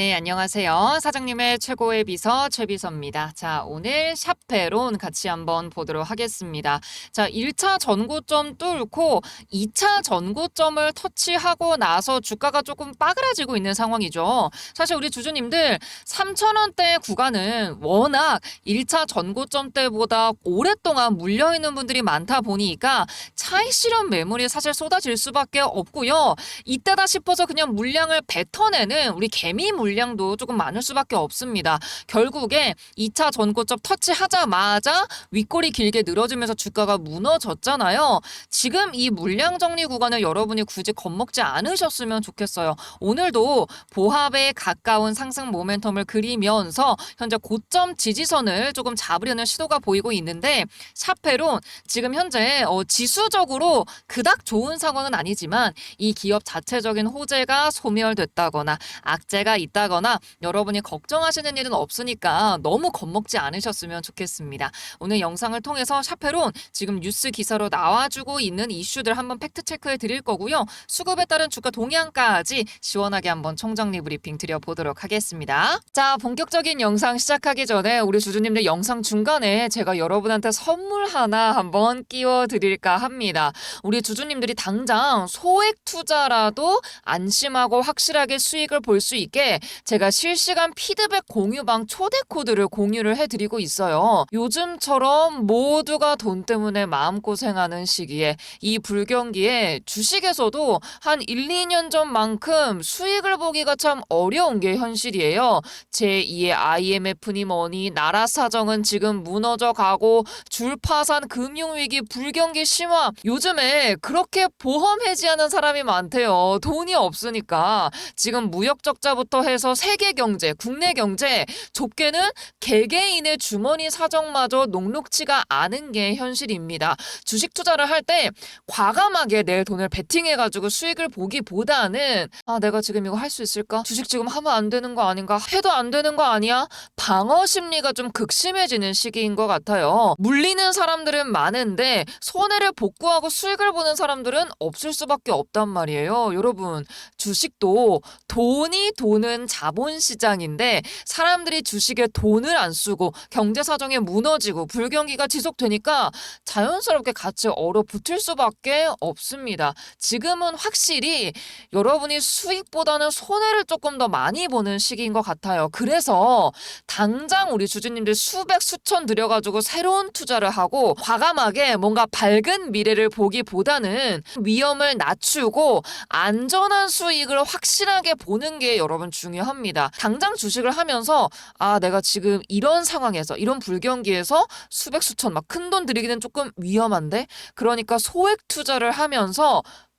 네, 안녕하세요. 사장님의 최고의 비서 최비서입니다. 자, 오늘 샵페론 같이 한번 보도록 하겠습니다. 자, 1차 전고점 뚫고 2차 전고점을 터치하고 나서 주가가 조금 빠그라지고 있는 상황이죠. 사실 우리 주주님들 3,000원대 구간은 워낙 1차 전고점 때보다 오랫동안 물려 있는 분들이 많다 보니까 차익 실현 매물이 사실 쏟아질 수밖에 없고요. 이때다 싶어서 그냥 물량을 뱉어내는 우리 개미 물량 도 조금 많을 수밖에 없습니다. 결국에 2차 전고점 터치하자마자 윗골이 길게 늘어지면서 주가가 무너졌잖아요. 지금 이 물량 정리 구간을 여러분이 굳이 겁먹지 않으셨으면 좋겠어요. 오늘도 보합에 가까운 상승 모멘텀을 그리면서 현재 고점 지지선을 조금 잡으려는 시도가 보이고 있는데 샤페론 지금 현재 어, 지수적으로 그닥 좋은 상황은 아니지만 이 기업 자체적인 호재가 소멸됐다거나 악재가 있다 거나 여러분이 걱정하시는 일은 없으니까 너무 겁먹지 않으셨으면 좋겠습니다. 오늘 영상을 통해서 샤페론 지금 뉴스 기사로 나와주고 있는 이슈들 한번 팩트 체크해 드릴 거고요. 수급에 따른 주가 동향까지 시원하게 한번 총정리 브리핑 드려보도록 하겠습니다. 자, 본격적인 영상 시작하기 전에 우리 주주님들 영상 중간에 제가 여러분한테 선물 하나 한번 끼워 드릴까 합니다. 우리 주주님들이 당장 소액 투자라도 안심하고 확실하게 수익을 볼 수 있게 제가 실시간 피드백 공유방 초대 코드를 공유를 해드리고 있어요. 요즘처럼 모두가 돈 때문에 마음고생하는 시기에 이 불경기에 주식에서도 한 1, 2년 전만큼 수익을 보기가 참 어려운 게 현실이에요. 제2의 IMF니 뭐니 나라 사정은 지금 무너져 가고 줄파산 금융위기 불경기 심화 요즘에 그렇게 보험 해지하는 사람이 많대요. 돈이 없으니까 지금 무역 적자부터 해서 세계 경제, 국내 경제 좁게는 개개인의 주머니 사정마저 녹록치가 않은 게 현실입니다. 주식 투자를 할 때 과감하게 내 돈을 베팅해가지고 수익을 보기보다는 아 내가 지금 이거 할 수 있을까? 주식 지금 하면 안 되는 거 아닌가? 해도 안 되는 거 아니야? 방어 심리가 좀 극심해지는 시기인 것 같아요. 물리는 사람들은 많은데 손해를 복구하고 수익을 보는 사람들은 없을 수밖에 없단 말이에요. 여러분 주식도 돈이 도는 자본시장인데 사람들이 주식에 돈을 안 쓰고 경제 사정에 무너지고 불경기가 지속되니까 자연스럽게 같이 얼어붙을 수밖에 없습니다. 지금은 확실히 여러분이 수익보다는 손해를 조금 더 많이 보는 시기인 것 같아요. 그래서 당장 우리 주주님들 수백 수천 들여가지고 새로운 투자를 하고 과감하게 뭔가 밝은 미래를 보기보다는 위험을 낮추고 안전한 수익을 확실하게 보는 게 여러분 중요 합니다. 당장 주식을 하면서 아 내가 지금 이런 상황에서 이런 불경기에서 수백 수천 막 큰 돈 들이기는 조금 위험한데 그러니까 소액 투자를 하면서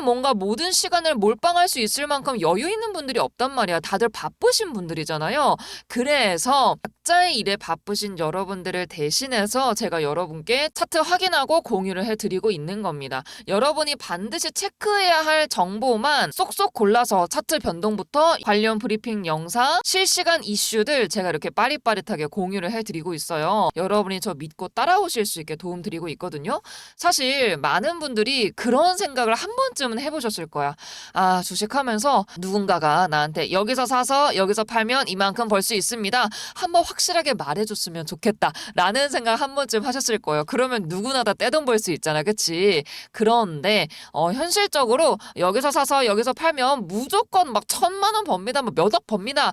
뭔가 모든 시간을 몰빵할 수 있을 만큼 여유 있는 분들이 없단 말이야. 다들 바쁘신 분들이잖아요. 그래서 각자의 일에 바쁘신 여러분들을 대신해서 제가 여러분께 차트 확인하고 공유를 해드리고 있는 겁니다. 여러분이 반드시 체크해야 할 정보만 쏙쏙 골라서 차트 변동부터 관련 브리핑 영상, 실시간 이슈들 제가 이렇게 빠릿빠릿하게 공유를 해드리고 있어요. 여러분이 저 믿고 따라오실 수 있게 도움드리고 있거든요. 사실 많은 분들이 그런 생각을 한 번쯤은 해보셨을 거야. 아, 주식하면서 누군가가 나한테 여기서 사서 여기서 팔면 이만큼 벌 수 있습니다. 한번 확실하게 말해줬으면 좋겠다. 라는 생각 한 번쯤 하셨을 거예요. 그러면 누구나 다 떼돈 벌 수 있잖아. 그치? 그런데, 어, 현실적으로 여기서 사서 여기서 팔면 무조건 막 천만 원 법니다. 뭐 몇억 법니다.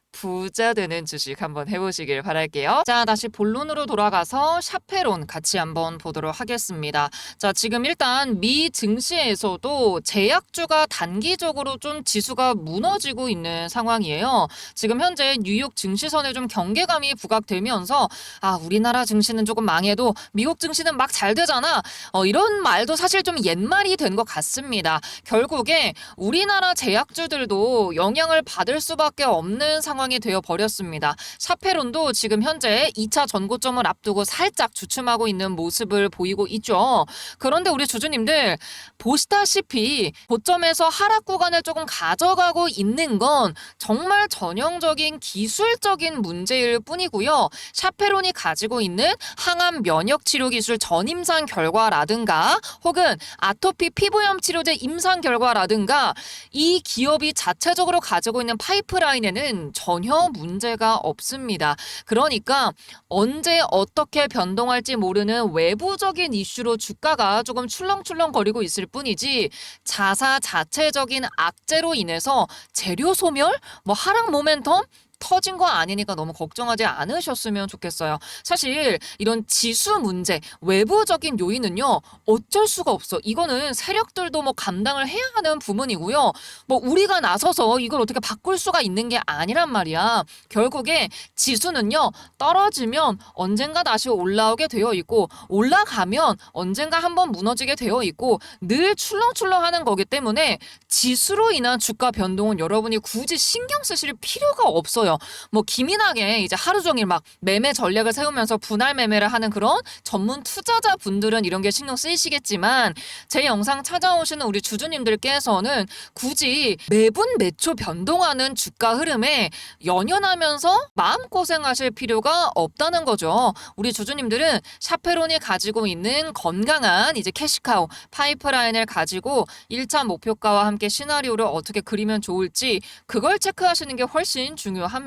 부자 되는 주식 한번 해보시길 바랄게요. 자, 다시 본론으로 돌아가서 샤페론 같이 한번 보도록 하겠습니다. 자, 지금 일단 미 증시에서도 제약주가 단기적으로 좀 지수가 무너지고 있는 상황이에요. 지금 현재 뉴욕 증시선에 좀 경계감이 부각되면서 아, 우리나라 증시는 조금 망해도 미국 증시는 막 잘 되잖아. 어, 이런 말도 사실 좀 옛말이 된 것 같습니다. 결국에 우리나라 제약주들도 영향을 받을 수밖에 없는 상황 상황이 되어 버렸습니다. 샤페론도 지금 현재 2차 전고점을 앞두고 살짝 주춤하고 있는 모습을 보이고 있죠. 그런데 우리 주주님들 보시다시피 고점에서 하락 구간을 조금 가져가고 있는 건 정말 전형적인 기술적인 문제일 뿐이고요. 샤페론이 가지고 있는 항암 면역 치료 기술 전임상 결과라든가 혹은 아토피 피부염 치료제 임상 결과라든가 이 기업이 자체적으로 가지고 있는 파이프라인에는 전혀 문제가 없습니다. 그러니까 언제 어떻게 변동할지 모르는 외부적인 이슈로 주가가 조금 출렁출렁 거리고 있을 뿐이지 자사 자체적인 악재로 인해서 재료 소멸, 뭐 하락 모멘텀 터진 거 아니니까 너무 걱정하지 않으셨으면 좋겠어요. 사실 이런 지수 문제, 외부적인 요인은요, 어쩔 수가 없어. 이거는 세력들도 뭐 감당을 해야 하는 부분이고요. 뭐 우리가 나서서 이걸 어떻게 바꿀 수가 있는 게 아니란 말이야. 결국에 지수는요, 떨어지면 언젠가 다시 올라오게 되어 있고, 올라가면 언젠가 한번 무너지게 되어 있고, 늘 출렁출렁 하는 거기 때문에 지수로 인한 주가 변동은 여러분이 굳이 신경 쓰실 필요가 없어요. 없어요. 뭐 기민하게 이제 하루 종일 막 매매 전략을 세우면서 분할 매매를 하는 그런 전문 투자자 분들은 이런 게 신경 쓰이시겠지만 제 영상 찾아오시는 우리 주주님들께서는 굳이 매분 매초 변동하는 주가 흐름에 연연하면서 마음고생하실 필요가 없다는 거죠. 우리 주주님들은 샤페론이 가지고 있는 건강한 이제 캐시카우 파이프라인을 가지고 1차 목표가와 함께 시나리오를 어떻게 그리면 좋을지 그걸 체크하시는 게 훨씬 중요합니다.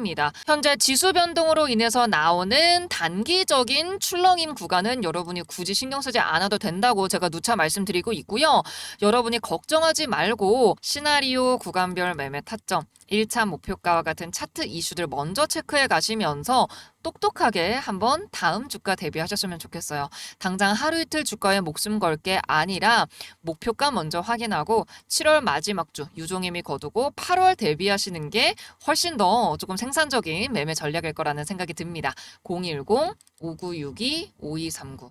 현재 지수 변동으로 인해서 나오는 단기적인 출렁임 구간은 여러분이 굳이 신경 쓰지 않아도 된다고 제가 누차 말씀드리고 있고요. 여러분이 걱정하지 말고 시나리오 구간별 매매 타점 1차 목표가와 같은 차트 이슈들 먼저 체크해 가시면서 똑똑하게 한번 다음 주가 대비하셨으면 좋겠어요. 당장 하루 이틀 주가에 목숨 걸 게 아니라 목표가 먼저 확인하고 7월 마지막 주 유종임이 거두고 8월 대비하시는 게 훨씬 더 조금 생산적인 매매 전략일 거라는 생각이 듭니다. 010-5962-5239